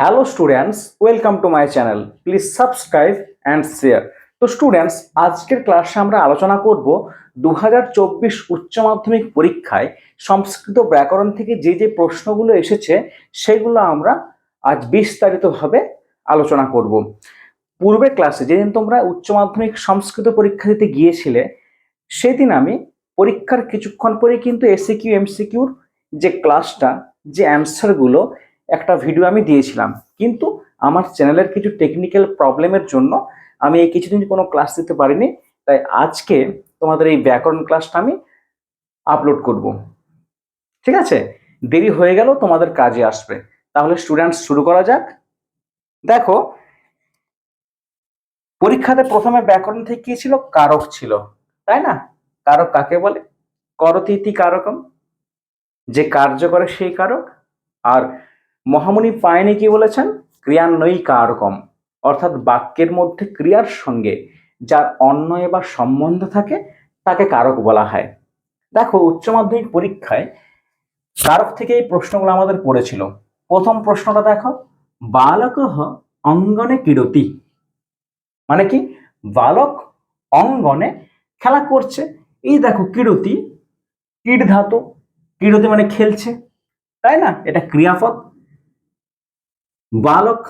Hello students, welcome to my channel. Please subscribe and share. তো students, আজকের ক্লাসে আমরা আলোচনা করব দু হাজার চব্বিশ উচ্চ মাধ্যমিক পরীক্ষায় সংস্কৃত ব্যাকরণ থেকে যে যে প্রশ্নগুলো এসেছে, সেগুলো আমরা আজ বিস্তারিতভাবে আলোচনা করব। পূর্বের ক্লাসে যেদিন তোমরা উচ্চ মাধ্যমিক সংস্কৃত পরীক্ষা দিতে গিয়েছিলে, সেদিন আমি পরীক্ষার কিছুক্ষণ পরে কিন্তু এসিকিউ এমসিকিউর যে ক্লাসটা, যে অ্যান্সারগুলো একটা ভিডিও আমি দিয়েছিলাম। কিন্তু আমার চ্যানেলের কিছু টেকনিক্যাল প্রবলেমের জন্য আমি এই কিছুদিন কোনো ক্লাস দিতে পারিনি। তাই আজকে তোমাদের এই ব্যাকরণ ক্লাসটা আমি আপলোড করব। ঠিক আছে? দেরি হয়ে গেল, তোমাদের কাজে আসবে। তাহলে স্টুডেন্টস শুরু করা যাক। দেখো, পরীক্ষাতে প্রথমে ব্যাকরণ থেকে কি ছিল? কারক ছিল। তাই না? কারক কাকে বলে? করতিথি কারকম। যে কার্য করে সেই কারক। আর মহামুনি পায়নি কি বলেছেন? ক্রিয়ান্বয়ী কারকম। অর্থাৎ বাক্যের মধ্যে ক্রিয়ার সঙ্গে যার অন্যয় বা সম্বন্ধ থাকে, তাকে কারক বলা হয়। দেখো, উচ্চ মাধ্যমিক পরীক্ষায় কারক থেকে এই প্রশ্নগুলো আমাদের পড়েছিল। প্রথম প্রশ্নটা দেখো, বালক অঙ্গনে কিরতি। মানে কি? বালক অঙ্গনে খেলা করছে। এই দেখো, কিরতি কীট ধাতু কিরতি মানে খেলছে। তাই না? এটা ক্রিয়াপদ। বালক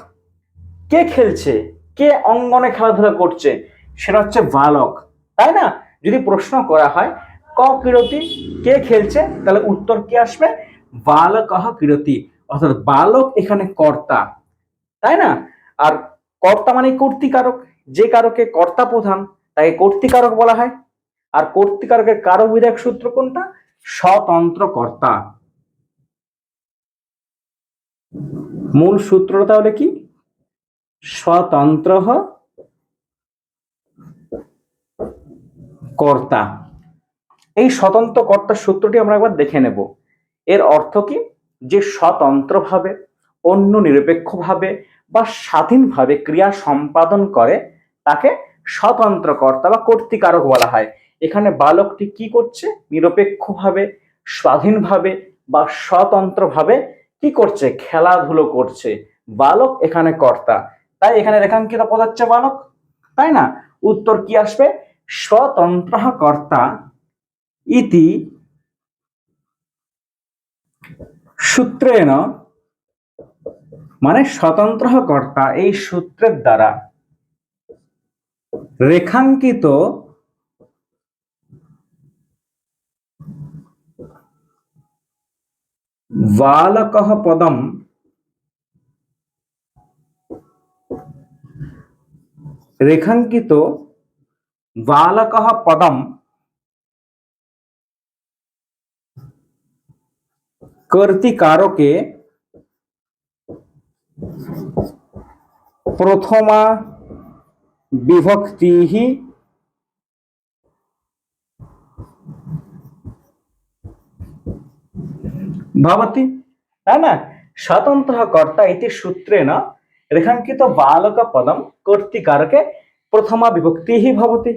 কে খেলছে? কে অঙ্গনে খেলাধুলা করছে? সেটা হচ্ছে বালক, তাই না? যদি প্রশ্ন করা হয়, ক কিরতি, কে খেলছে? তাহলে উত্তর কি আসবে? বালক কিরতি, অর্থাৎ বালক এখানে কর্তা, তাই না? আর কর্তা মানে কর্তিকারক, যে কারকে কর্তা প্রধান, তাকে কর্তিকারক বলা হয়। আর কর্তিকারকের কারক বিধায়ক সূত্র কোনটা? স্বতন্ত্র কর্তা মূল সূত্রটা তাহলে কি? স্বতন্ত্র কর্তা। এই স্বতন্ত্র কর্তার সূত্রটি আমরা একবার দেখে নেব। এর অর্থ কি? যে স্বতন্ত্রভাবে, অন্য নিরপেক্ষভাবে বা স্বাধীনভাবে ক্রিয়া সম্পাদন করে, তাকে স্বতন্ত্র কর্তা বা কর্তিকারক বলা হয়। এখানে বালকটি কি করছে? নিরপেক্ষভাবে, স্বাধীনভাবে বা স্বতন্ত্রভাবে কি করছে? খেলাধুলো করছে। বালক এখানে কর্তা। তাই এখানে রেখাঙ্কিত পদ হচ্ছে বালক, তাই না? উত্তর কি আসবে? স্বতন্ত্র কর্তা ইতি সূত্রেণ মানে স্বতন্ত্র কর্তা এই সূত্রের দ্বারা। রেখাঙ্কিত বালক পদম রেখাঙ্কিত বালক পদম কর্তিকারকে প্রথমা বিভক্তি ভবতি তাই না? স্বতন্ত্র কর্তা ইতি সূত্রেণ রেখাঙ্কিত বালক পদম কর্তিকারকে প্রথমা বিভক্তি ভবতি।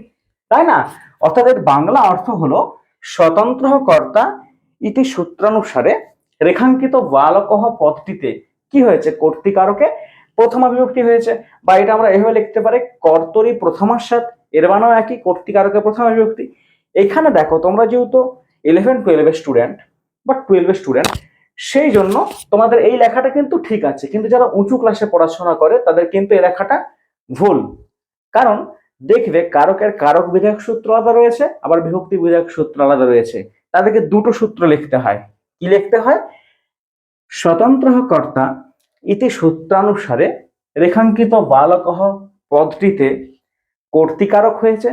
তাই না? অর্থাৎ এর বাংলা অর্থ হলো স্বতন্ত্র কর্তা ইতি সূত্রানুসারে রেখাঙ্কিত বালক পদটিতে কি হয়েছে? কর্তিকারকে প্রথমা বিভক্তি হয়েছে। বা এটা আমরা এভাবে লিখতে পারি, কর্তরি প্রথমার সাথ এর মানেও একই, কর্তিকারকে প্রথমা বিভক্তি। এখানে দেখো তোমরা যেহেতু ইলেভেন টুয়েলভের স্টুডেন্ট বা টুয়েলভের স্টুডেন্ট সেই জন্য তোমাদের এই লেখাটা কিন্তু ঠিক আছে। কিন্তু যারা উঁচু ক্লাসে পড়াশোনা করে, তাদের কিন্তু এই লেখাটা ভুল। কারণ দেখবে কারকের কারক বিধায়ক সূত্র আলাদা রয়েছে, আবার বিভক্তি বিধায়ক সূত্র আলাদা রয়েছে। তাদেরকে দুটো সূত্র লিখতে হয়। কি লিখতে হয়? স্বতন্ত্র কর্তা ইতি সূত্রানুসারে রেখাঙ্কিত বালকহ পদটিতে কর্তিকারক হয়েছে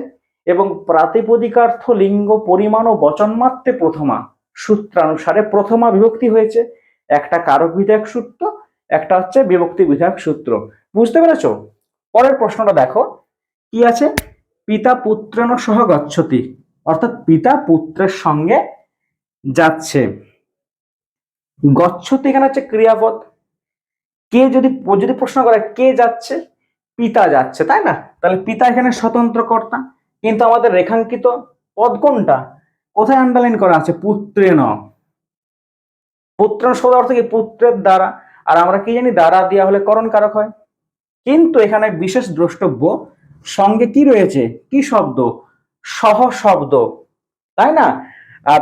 এবং প্রাতিপদিকার্থ লিঙ্গ পরিমাণ ও বচনমাত্রে প্রথমা। সূত্রানুসারে প্রথমা বিভক্তি হয়েছে। একটা কারক বিধায়ক সূত্র, একটা হচ্ছে বিভক্তি বিধায়ক সূত্র। বুঝতে পেরেছ? পরের প্রশ্নটা দেখো। কি আছে? পিতা পুত্রেণ সহ গচ্ছতি। অর্থাৎ পিতা পুত্রের সঙ্গে যাচ্ছে। গচ্ছতি এখানে হচ্ছে ক্রিয়াপদ। কে যদি যদি প্রশ্ন করে কে যাচ্ছে? পিতা যাচ্ছে, তাই না? তাহলে পিতা এখানে স্বতন্ত্র কর্তা কিন্তু আমাদের রেখাঙ্কিত পদ কোনটা? কোথায় আন্ডারলাইন করা আছে? পুত্রে ন। পুত্র শব্দ অর্থ কি? পুত্রের দ্বারা। আর আমরা কি জানি? দ্বারা দেওয়া হলে করণ কারক হয়। কিন্তু এখানে বিশেষ দ্রষ্টব্য সঙ্গে কি রয়েছে? কি শব্দ? সহ শব্দ। তাই না? আর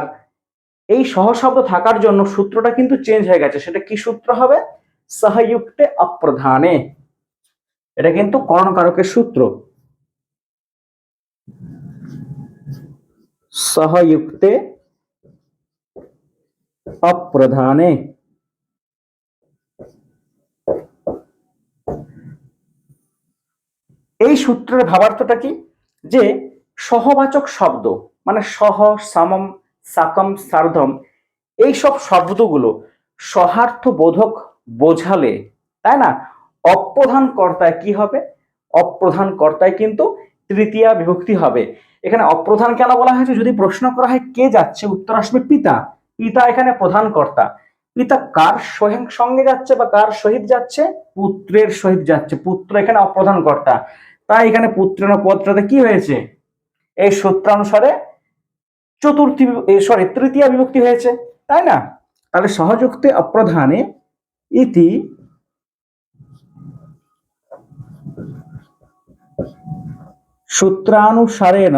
এই সহ শব্দ থাকার জন্য সূত্রটা কিন্তু চেঞ্জ হয়ে গেছে। সেটা কি সূত্র হবে? সহযুক্তে অপ্রধানে। এটা কিন্তু করণ কারকের সূত্র। সহযুক্তে অপ্রধানে এই সূত্রের ভাবার্থটা কি? যে সহবাচক শব্দ মানে সহ, সামম, সাকম, সার্ধম, এই সব শব্দগুলো সহার্থ বোধক বোঝালে, তাই না? অপ্রধান কর্তায় কি হবে? অপ্রধান কর্তায় কিন্তু তৃতীয়া বিভক্তি হবে। এখানে অপ্রধান কেন বলা হয়েছে? যদি প্রশ্ন করা হয়, কে যাচ্ছে? উত্তর আসবে পিতা। পিতা এখানে প্রধান কর্তা। পিতা কার সহিং সঙ্গে যাচ্ছে বা কার সহিত যাচ্ছে? পুত্রের সহিত যাচ্ছে। পুত্র এখানে অপ্রধান কর্তা। তাই এখানে পুত্রের পদটাতে কি হয়েছে? এই সূত্রানুসারে চতুর্থী সরি তৃতীয় বিভক্তি হয়েছে। তাই না? তাহলে সহযুক্তে অপ্রধানে ইতি সূত্রানুসারেণ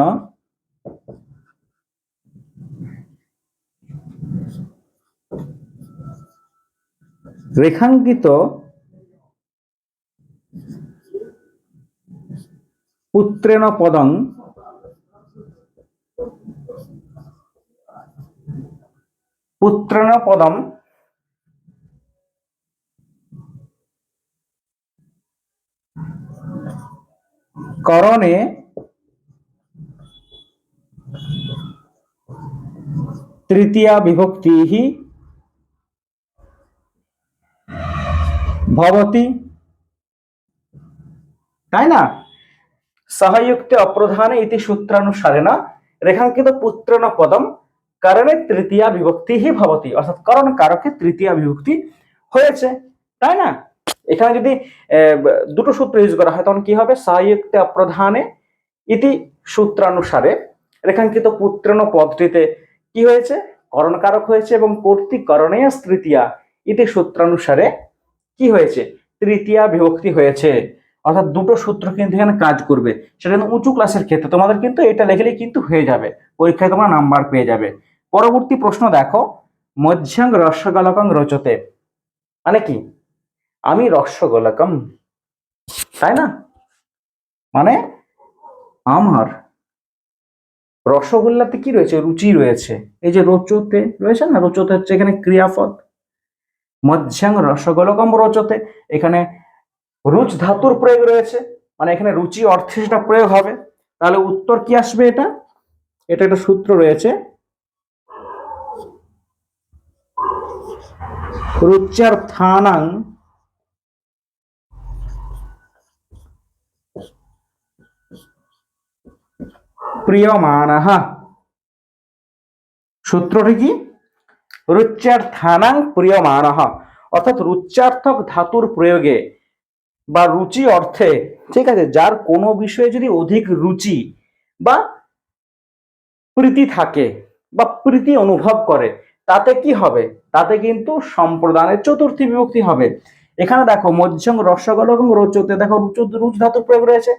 রেখাঙ্কিত পুত্রেণ পদং পুত্রেণ পদম করণে তৃতীয়া বিভক্তি ভবতি। তাই না? সহযুক্তে অপ্রধানে ইতি সূত্রানুসারে না, রেখাঙ্কিত পুত্রেণ পদম, কারণে তৃতীয়া বিভক্তি হি ভবতি। অর্থাৎ করণ কারকে তৃতীয়া বিভক্তি হয়েছে। তাই না? এখানে যদি দুটো সূত্র ইউজ করা হয়, তখন কি হবে? সহযুক্তে অপ্রধানে ইতি সূত্রানুসারে রেখাঙ্কিত পুত্রেণ পদটিতে কি হয়েছে? করণকারক হয়েছে এবং কর্তৃকরণে তৃতীয়া ইতি সূত্রানুসারে কি হয়েছে? তৃতীয়া বিভক্তি হয়েছে। অর্থাৎ দুটো সূত্র কিন্তু এখানে কাজ করবে। সেটা কিন্তু উঁচু ক্লাসের ক্ষেত্রে। তোমাদের কিন্তু এটা লেখলেই কিন্তু হয়ে যাবে। পরীক্ষায় তোমরা নাম্বার পেয়ে যাবে। পরবর্তী প্রশ্ন দেখো। মধ্যাং রসগোলকং রচতে। মানে কি? আমি রসগোলকম। তাই না? মানে আমার রসগোল্লাতে কি রয়েছে? রুচি রয়েছে। এই যে রোচতে রয়েছে না? রোচতে হচ্ছে এখানে ক্রিয়াপদ। মধ্যাং রসগোলকম রচতে। এখানে রুচ ধাতুর প্রয়োগ রয়েছে। মানে এখানে রুচি অর্থে সেটা প্রয়োগ হবে। তাহলে উত্তর কি আসবে এটা? এটা একটা সূত্র রয়েছে। রুচ্যার্থানাং প্রিয়মানহ সূত্রটি কি রুচ্যার্থানাং প্রিয়মানহ অর্থাৎ রুচ্যার্থক ধাতুর প্রয়োগে বা রুচি অর্থে ঠিক আছে যার কোনো বিষয়ে যদি অধিক রুচি বা প্রীতি থাকে বা প্রীতি অনুভব করে তাতে কি হবে তাতে কিন্তু সম্প্রদানের চতুর্থী বিভক্তি হবে এখানে দেখো মধ্যং রসগোল এবং রোচতে দেখো রুচ রুচ ধাতুর প্রয়োগ রয়েছে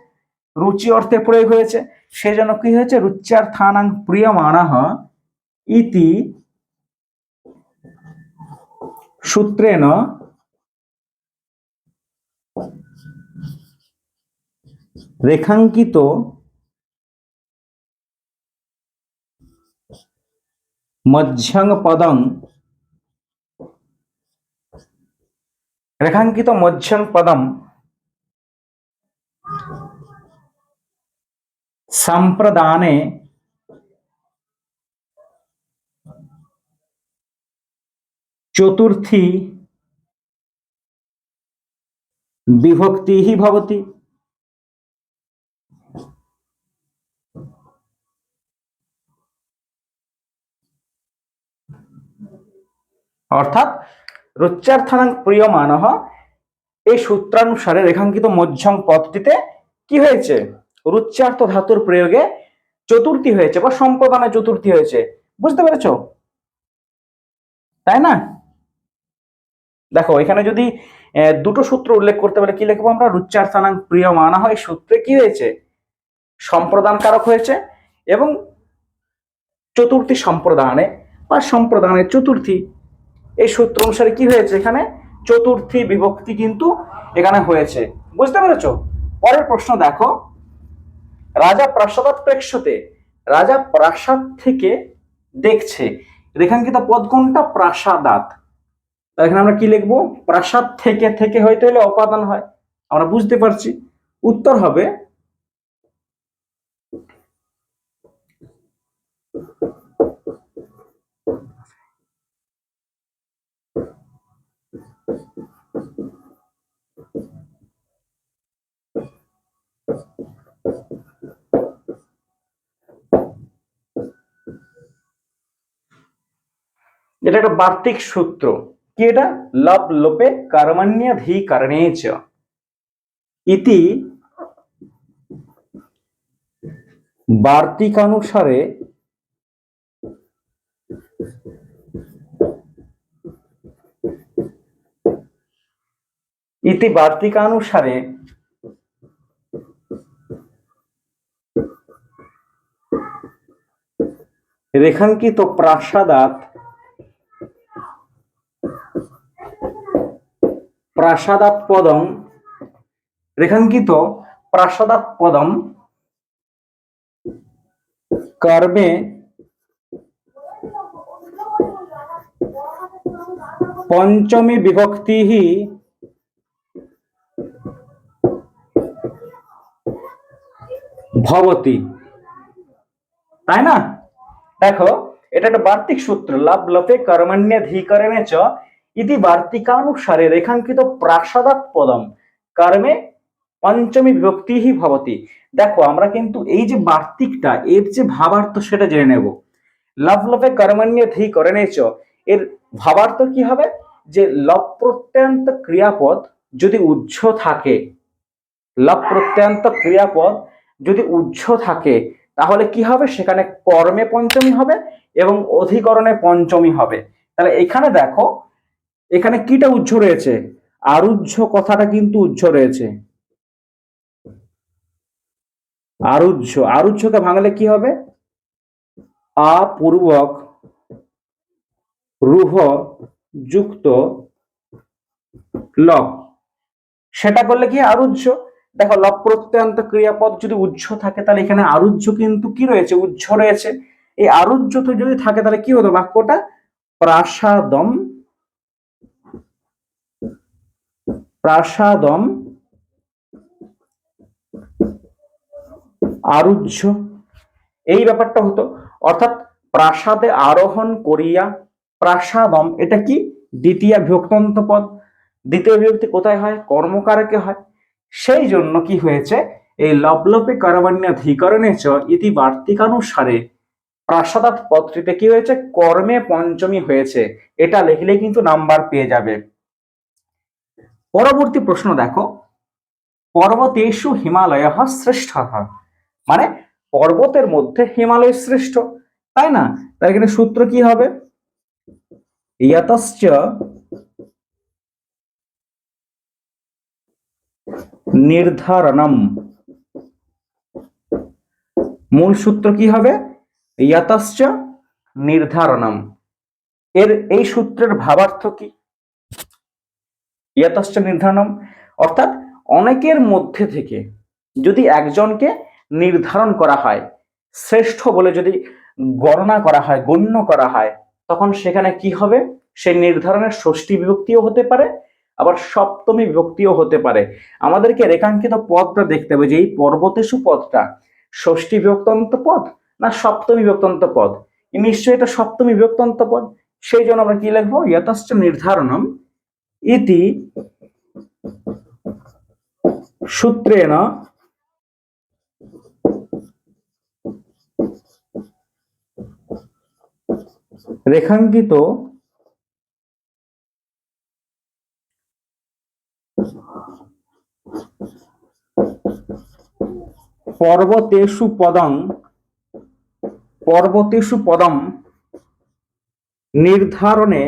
রুচি অর্থে প্রয়োগ হয়েছে। সেজন্য কি হয়েছে? রুচ্যার থানাং প্রিয় মানাহ ইতি সূত্রেণ রেখাঙ্কিত মধ্যং পদং রেখাঙ্কিত মধ্যং পদম সম্প্রদানে চতুর্থী বিভক্তি ভবতি অর্থাৎ রুচ্যার্থানাং প্রিয়মানহ এই সূত্রানুসারে রেখাঙ্কিত মধ্যং পদটিতে কি হয়েছে রুচ্যার্থ ধাতুর প্রয়োগে চতুর্থী হয়েছে বা সম্প্রদানে চতুর্থী হয়েছে। বুঝতে পেরেছ? তাই না? দেখো, এখানে যদি দুটো সূত্র উল্লেখ করতে পারে, কি লিখব আমরা? রুচ্চার প্রিয় মানা হয়, সূত্রে কি হয়েছে? সম্প্রদান কারক হয়েছে এবং চতুর্থী সম্প্রদানে বা সম্প্রদানের চতুর্থী। এই সূত্র অনুসারে কি হয়েছে এখানে? চতুর্থী বিভক্তি কিন্তু এখানে হয়েছে। বুঝতে পেরেছ? পরের প্রশ্ন দেখো। রাজা প্রাসাদ প্রেক্ষতে, রাজা প্রাসাদ থেকে দেখছে, রেখাঙ্কিত পদ কোনটা? প্রাসাদাত। এখানে আমরা কি লিখব? প্রাসাদ থেকে থেকে হইতে হলে অপাদান হয়। আমরা বুঝতে পারছি। উত্তর হবে এটা একটা বার্তিক সূত্র। কি এটা? লব লোপে কর্মণ্যধি কারণে চ। ইতি বার্তিকানুসারে ইতি বার্তিকানুসারে রেখাঙ্কিত প্রাসাদাত প্রাসাদাত পদম রেখাঙ্কিত প্রাসাদাত পদম কর্মে পঞ্চমী বিভক্তি ভবতি। তাই না? দেখো, এটা একটা বার্তিক সূত্র। লাভ লপে কর্মণ্যধিকরণে চ ইতি বার্তিকানুসারে রেখাঙ্কিত প্রাসাদাত পদম কর্মে পঞ্চমী বিভক্তি ভবতি দেখো আমরা কিন্তু এই যে বার্তিকটা, এর যে ভাবার্থ সেটা জেনে নেব। লাভ লপে কর্মণ্যধিকরণে চ। এর ভাবার্থ কি হবে? যে লব প্রত্যন্ত ক্রিয়াপদ যদি উজ্জ থাকে লব প্রত্যন্ত ক্রিয়াপদ যদি উজ্জ থাকে, তাহলে কি হবে? সেখানে কর্মে পঞ্চমী হবে এবং অধিকরণে পঞ্চমী হবে। তাহলে এখানে দেখো এখানে কিটা উজ্জ রয়েছে? আরুজ্জ কথাটা কিন্তু উজ্জ রয়েছে। আরুজ্জ আরুজ্জকে ভাঙলে কি হবে? আপূর্বক রুহ যুক্ত লব। সেটা করলে কি আরুজ্জ দেখো, লব প্রত্যন্ত ক্রিয়াপদ যদি উজ্জ থাকে, তাহলে এখানে আরুজ্জ কিন্তু কি রয়েছে? উজ্জ রয়েছে। এই আরুজ্জ তো যদি থাকে, তাহলে কি হতো? বাক্যটা প্রাসাদম প্রাসাদম আরুজ্য। এই ব্যাপারটা হতো। অর্থাৎ প্রাসাদে আরোহণ করিয়া প্রাসাদম, এটা কি? দ্বিতীয় বিভক্তন্ত পদ। দ্বিতীয় বিভক্তি কোথায় হয়? কর্মকারকে হয়। সেই জন্য কি হয়েছে? এই লবলপে করবাণ্যাধিকরণে চ ইতি বার্তিকানুসারে প্রাসাদাত পত্রিতে কি হয়েছে? কর্মে পঞ্চমী হয়েছে। এটা লিখলে কিন্তু নাম্বার পেয়ে যাবে। পরবর্তী প্রশ্ন দেখো। পর্বতেষু হিমালয় শ্রেষ্ঠ মানে পর্বতের মধ্যে হিমালয় শ্রেষ্ঠ, তাই না? তাই এখানে সূত্র কি হবে? নির্ধারণম। মূল সূত্র কি হবে? ইয়াতশ্চ নির্ধারণম। এর এই সূত্রের ভাবার্থ কি? ইয়াতশ্চ নির্ধারণম। অর্থাৎ অনেকের মধ্যে থেকে যদি একজনকে নির্ধারণ করা হয়, শ্রেষ্ঠ বলে যদি গণনা করা হয়, গণ্য করা হয়, তখন সেখানে কি হবে? সেই নির্ধারণের ষষ্ঠী বিভক্তিও হতে পারে, আবার সপ্তমী বিভক্তিও হতে পারে। আমাদেরকে রেখাঙ্কিত পদটা দেখতে হবে যে এই পর্বতেশু পদটা ষষ্ঠী বিভক্তন্ত পদ না সপ্তমী বিভক্তন্ত পদ? নিশ্চয়ই এটা সপ্তমী বিভক্তন্ত পদ। সেই জন্য আমরা কি লিখব? যথেষ্ট নির্ধারণম ইতি সূত্রেণ রেখাঙ্কিত পর্বতেষু পদং পর্বতেষু পদম নির্ধারণে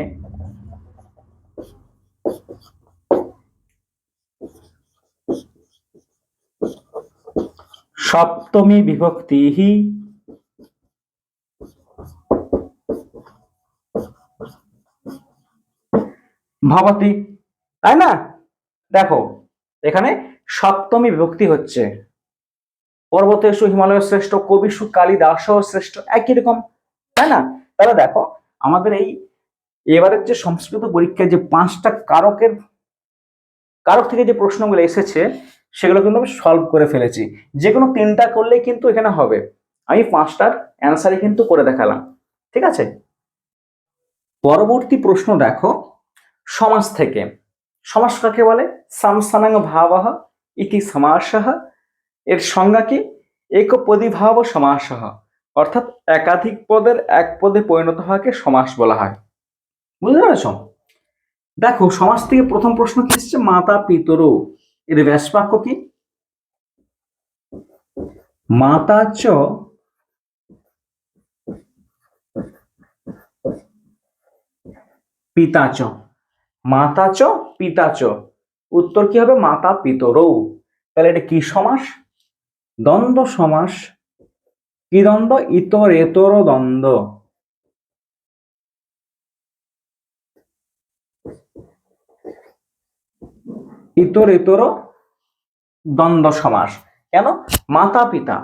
সপ্তমী বিভক্তি ভবতি। তাই না? দেখো, এখানে সপ্তমী বিভক্তি হচ্ছে। পর্বতেশু হিমালয় শ্রেষ্ঠ কবিশু কালিদাস শ্রেষ্ঠ, একই রকম। তাই না? তাহলে দেখো, আমাদের এই এবারের যে সংস্কৃত পরীক্ষায় যে পাঁচটা কারকের, কারক থেকে যে প্রশ্নগুলো এসেছে সেগুলো কিন্তু আমি সলভ করে ফেলেছি। যে কোনো তিনটা করলেই কিন্তু এখানে হবে। আমি পাঁচটার অ্যান্সারই কিন্তু করে দেখালাম। ঠিক আছে? পরবর্তী প্রশ্ন দেখো। সমাজ থেকে। সমাস কাকে বলে? সামসানাং ভাবাহ ইতি সমাসহ। এর সংজ্ঞা কি? একপদীভাব সমাসহ। অর্থাৎ একাধিক পদের এক পদে পরিণত হওয়াকে সমাস বলা হয়। বুঝতে পেরেছ? দেখো সমাজ থেকে প্রথম প্রশ্ন কি এসছে? মাতা পিতর। এর ব্যাস বাক্য কি? মাতা চ পিতা চ। মাতা চ, পিতা চ। উত্তর কি হবে? মাতা পিতরৌ। তাহলে এটা কি সমাস? দ্বন্দ্ব সমাস। কি দ্বন্দ্ব? ইতর এতর দ্বন্দ্ব। ইতর ইতর দ্বন্দ্ব সমাস। কেন? মাতা পিতা,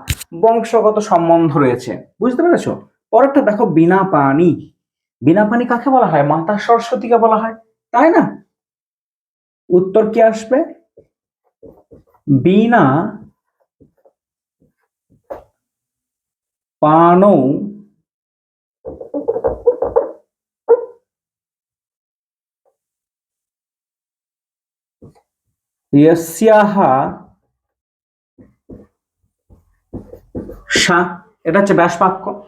বংশগত সম্বন্ধ রয়েছে। বুঝতে পেরেছ? পরেরটা দেখো, বিনা পানি। বিনা পানি কাকে বলা হয়? মাতা সরস্বতীকে বলা হয়। তাই না? উত্তর কি আসবে? বিনা পানৌ ইয়স্যাহ সা এটা হচ্ছে ব্যাস বাক্য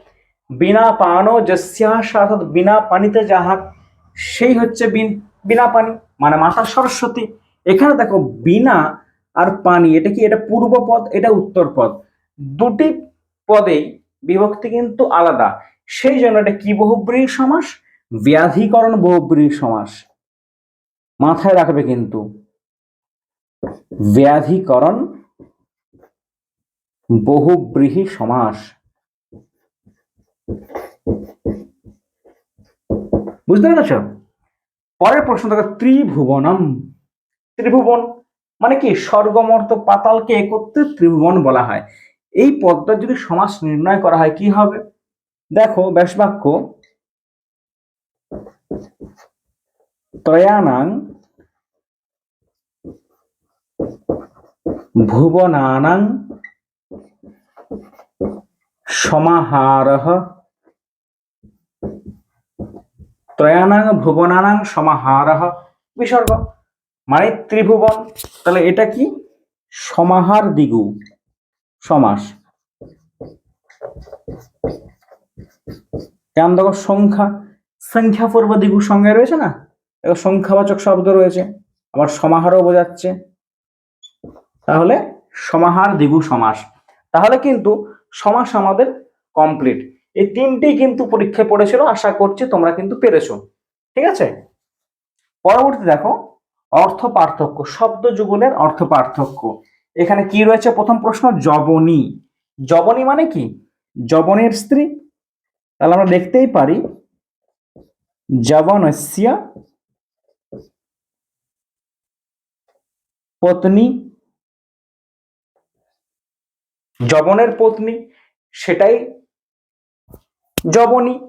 বিনা পানো যস্যাহ সা অর্থাৎ বিনা পানিতে যাহা, সেই হচ্ছে বিন- বিনা পানি মানে মাতা সরস্বতী। এখানে দেখো, বিনা আর পানি এটা কি, এটা পূর্ব পদ, এটা উত্তর পদ। দুটি পদেই বিভক্তি কিন্তু আলাদা। সেই জন্য এটা কি বহুব্রীহি সমাস? ব্যাধিকরণ বহুব্রীহি সমাস। মাথায় রাখবে কিন্তু। ব্যাধিকরণ, বহুব্রীহি সমাস। বুঝতে পেরেছ? পরের প্রশ্ন দেখো, ত্রিভুবনম। ত্রিভুবন মানে কি? স্বর্গমর্ত পাতালকে একত্রে ত্রিভুবন বলা হয়। এই পদটা যদি সমাস নির্ণয় করা হয়, কি হবে? দেখো ব্যাস বাক্য ত্রয়ানাং ভুবনানাং সমাহারः ত্রয়ানাং ভুবনানাং সমাহারः বিসর্গ। মানে ত্রিভুবন তাহলে এটা কি? সমাহার দিগু, সমাস। কেন দেখো সংখ্যা? সংখ্যা পূর্ব দিগু সঙ্গে রয়েছে না? সংখ্যাবাচক শব্দ রয়েছে। আবার সমাহারও বোঝাচ্ছে। তাহলে সমাহার দ্বিগু সমাস। তাহলে কিন্তু সমাস আমাদের কমপ্লিট এই তিনটেই কিন্তু পরীক্ষায় পড়েছিল, আশা করছি তোমরা কিন্তু পেরেছ। ঠিক আছে? পরবর্তী দেখো, অর্থ পার্থক্য, শব্দ যুগলের অর্থ পার্থক্য। এখানে কি রয়েছে? প্রথম প্রশ্ন জবনী জবনী মানে কি? জবনের স্ত্রী। তাহলে আমরা দেখতেই পারি জবনস্য পত্নী জবনের পত্নী, সেটাই জবনী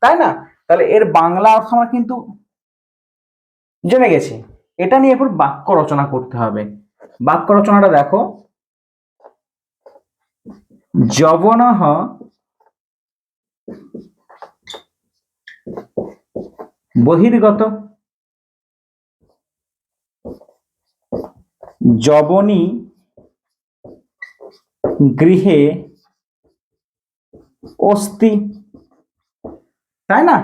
তাই না? তাহলে এর বাংলা অর্থ আমরা কিন্তু জেনে গেছি। এটা নিয়ে এরপর বাক্য রচনা করতে হবে। বাক্য রচনাটা দেখো। জবনহ বহির্গত জবনী গৃহে অস্তি তাই না?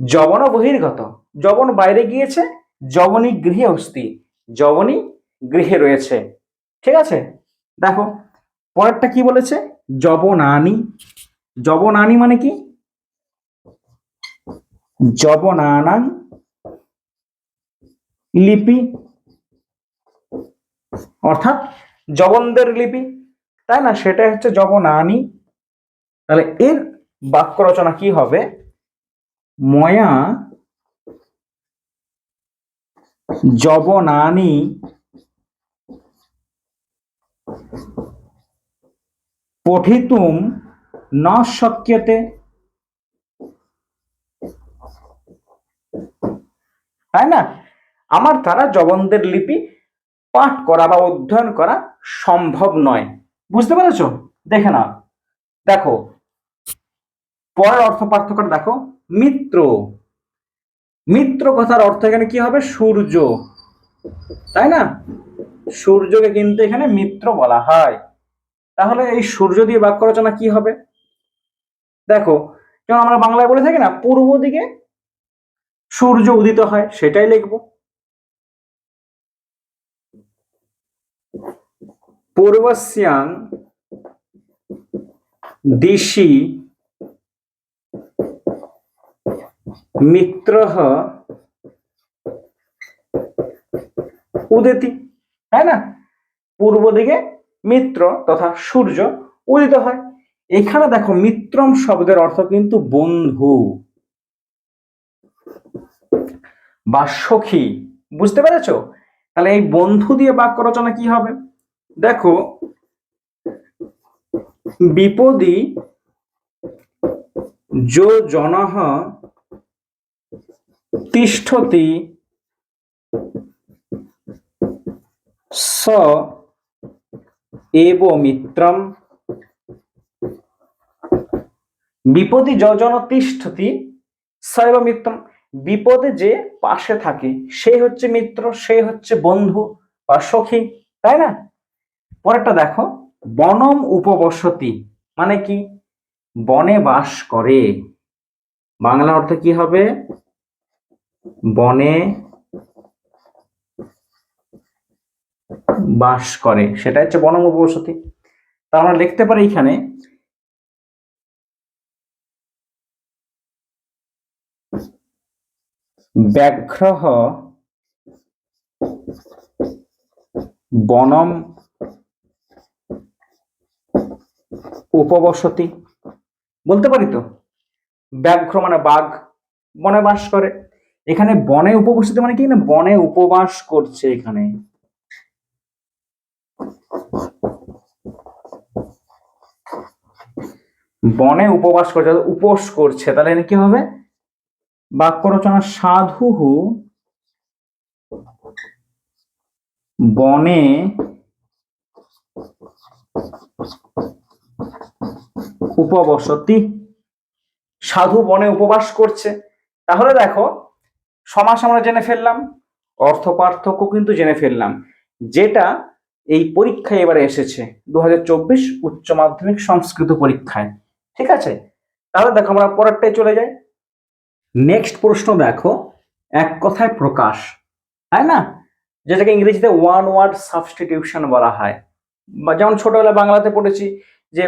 জবন বহির্গত। জবন বাইরে গিয়েছে জবনী গৃহে অস্তি জবনী গৃহে রয়েছে। ঠিক আছে? দেখো, পরেরটা কি বলেছে? জবনানি জবনানি মানে কি? জবনানাং লিপি। অর্থাৎ জবনদের লিপি, তাই না? সেটা হচ্ছে জব নানি তাহলে এর বাক্য রচনা কি হবে? ময়া জব নানি পঠিতুম ন শক্যতে তাই না? আমার দ্বারা জবনদের লিপি পাঠ করা বা অধ্যয়ন করা সম্ভব নয়। বুঝতে পেরেছ? দেখে না দেখো, পরের অর্থ পার্থক্যটা দেখো। মিত্র। মিত্র কথার অর্থ এখানে কি হবে? সূর্য। তাই না? সূর্যকে কিন্তু এখানে মিত্র বলা হয়। তাহলে এই সূর্য দিয়ে বাক্য রচনা কি হবে? দেখো, যেমন আমরা বাংলায় বলে থাকি না, পূর্ব দিকে সূর্য উদিত হয়, সেটাই লিখব। পূর্বস্যাং দিশি মিত্র উদেতি, তাই না? পূর্ব দিকে মিত্র তথা সূর্য উদিত হয়। এখানে দেখো মিত্রম শব্দের অর্থ কিন্তু বন্ধু বা সখী। বুঝতে পেরেছ? তাহলে এই বন্ধু দিয়ে বাক্য রচনা কি হবে? দেখো, বিপদী যো জনঃ তিষ্ঠতি স এব মিত্রম। বিপদী যজন তিষ্ঠতি স এব মিত্রম। বিপদে যে পাশে থাকে, সে হচ্ছে মিত্র, সে হচ্ছে বন্ধু বা সখী, তাই না? পরেরটা দেখো, বনম উপবসতি মানে কি? বনে বাস করে। বাংলা অর্থ কি হবে? বনে বাস করে। সেটা হচ্ছে বনম উপবসতি। তা আমরা লিখতে পারি এখানে ব্যাঘ্র বনম উপবসতি। বলতে পারি তো? ব্যাঘ্র মানে বাঘ, বনে বাস করে। এখানে বনে উপবসতি মানে কি? না, বনে উপবাস করছে এখানে। বনে উপবাস করছে, উপোস করছে। তাহলে কি হবে? বাক্য রচনা সাধু বনে উপবসতি। সাধু বনে উপবাস করছে। তাহলে দেখো, সমাস আমরা জেনে ফেললাম, অর্থ পার্থক্য কিন্তু জেনে ফেললাম। যেটা এই পরীক্ষায় এবারে এসেছে দু হাজার উচ্চ মাধ্যমিক সংস্কৃত পরীক্ষায়। ঠিক আছে? তাহলে দেখো আমরা পরেরটাই চলে যাই। নেক্সট প্রশ্ন দেখো, এক কথায় প্রকাশ। তাই না? যেটাকে ইংরেজিতে ওয়ান ওয়ার্ড সাবস্টিটিউশন বলা হয়। বা যেমন ছোটবেলা বাংলাতে পড়েছি যে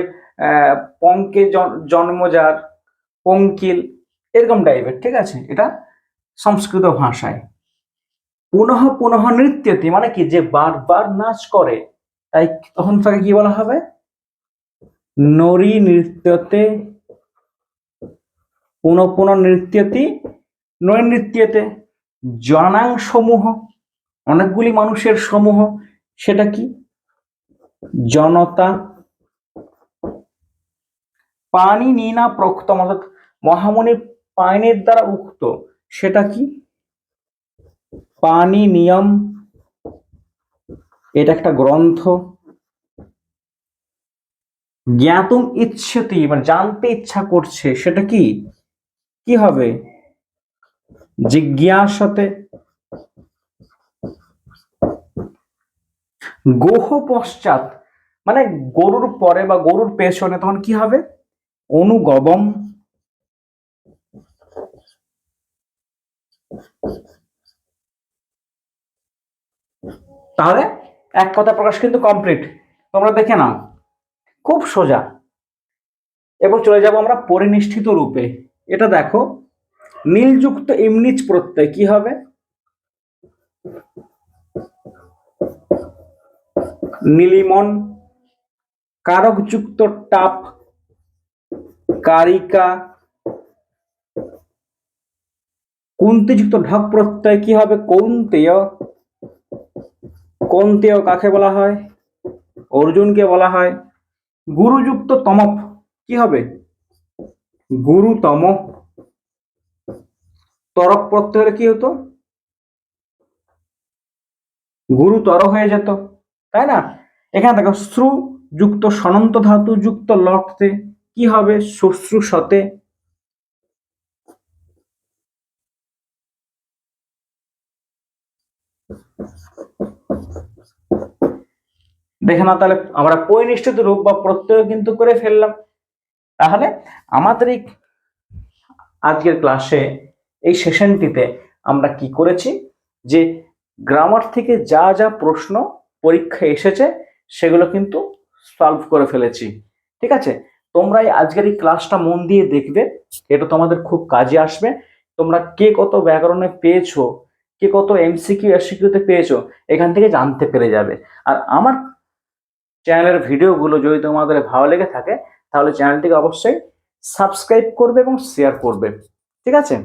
পঙ্কে জন- জন্মজার, পঙ্কিল, এরকম টাইপের ঠিক আছে? এটা সংস্কৃত ভাষায়। পুনঃ পুনঃ নৃত্যতি মানে কি? যে বারবার নাচ করে, তাই তখন তাকে কি বলা হবে? নরী নৃত্যতে, পুনঃ পুনঃ নৃত্যতি নয় নৃত্যতে জনাং সমূহ অনেকগুলি মানুষের সমূহ, সেটা কি? জনতা পানি নিনা প্রক্তম অর্থাৎ মহামণি পাইনের দ্বারা উক্ত, সেটা কি? পানি নিয়ম, এটা একটা গ্রন্থ। জ্ঞাতুম ইচ্ছতি মানে জানতে ইচ্ছা করছে, সেটা কি? কি হবে? জিজ্ঞাসাতে, গোহ পশ্চাৎ মানে গরুর পরে বা গরুর পেছনে তখন কি হবে? অনুগবম। তাহলে এক কথা প্রকাশ কিন্তু কমপ্লিট তোমরা দেখে নাও। খুব সোজা। এবার চলে যাব আমরা পরিনিষ্ঠিত রূপে। এটা দেখো, নীলযুক্ত ইমনিচ প্রত্যয় কি হবে? নীলিমন, কারকযুক্ত টাপ কারিকা, কুন্তিযুক্ত ঢক প্রত্যয় কি হবে? কৌন্তেয় কৌন্তেয় কাকে বলা হয়? অর্জুনকে বলা হয়। গুরুযুক্ত তমপ কি হবে? গুরুতম। তরক প্রত্যয় হলে কি হতো? গুরুতর হয়ে যেত। তাই না? এখানে দেখো শ্রু যুক্ত সনন্ত ধাতু যুক্ত লটতে কি হবে শুশ্রূষতে দেখে না তাহলে, আমরা পরিনিষ্ঠিত রূপ বা প্রত্যয় কিন্তু করে ফেললাম। তাহলে আমাদের এই আজকের ক্লাসে, এই সেশনটিতে আমরা কি করেছি? যে গ্রামার থেকে যা যা প্রশ্ন পরীক্ষায় এসেছে, সেগুলো কিন্তু সলভ করে ফেলেছি। ঠিক আছে? তোমরা এই আজকের এই ক্লাসটা মন দিয়ে দেখবে, এটা তোমাদের খুব কাজে আসবে। তোমরা কে কত ব্যাকরণে পেয়েছ, কে কত এমসিকিউ এসিকিউতে পেয়েছ, এখান থেকে জানতে পেরে যাবে। আর আমার চ্যানেলের ভিডিওগুলো যদি তোমাদের ভালো লেগে থাকে, তাহলে চ্যানেলটিকে অবশ্যই সাবস্ক্রাইব করবে এবং শেয়ার করবে। ঠিক আছে?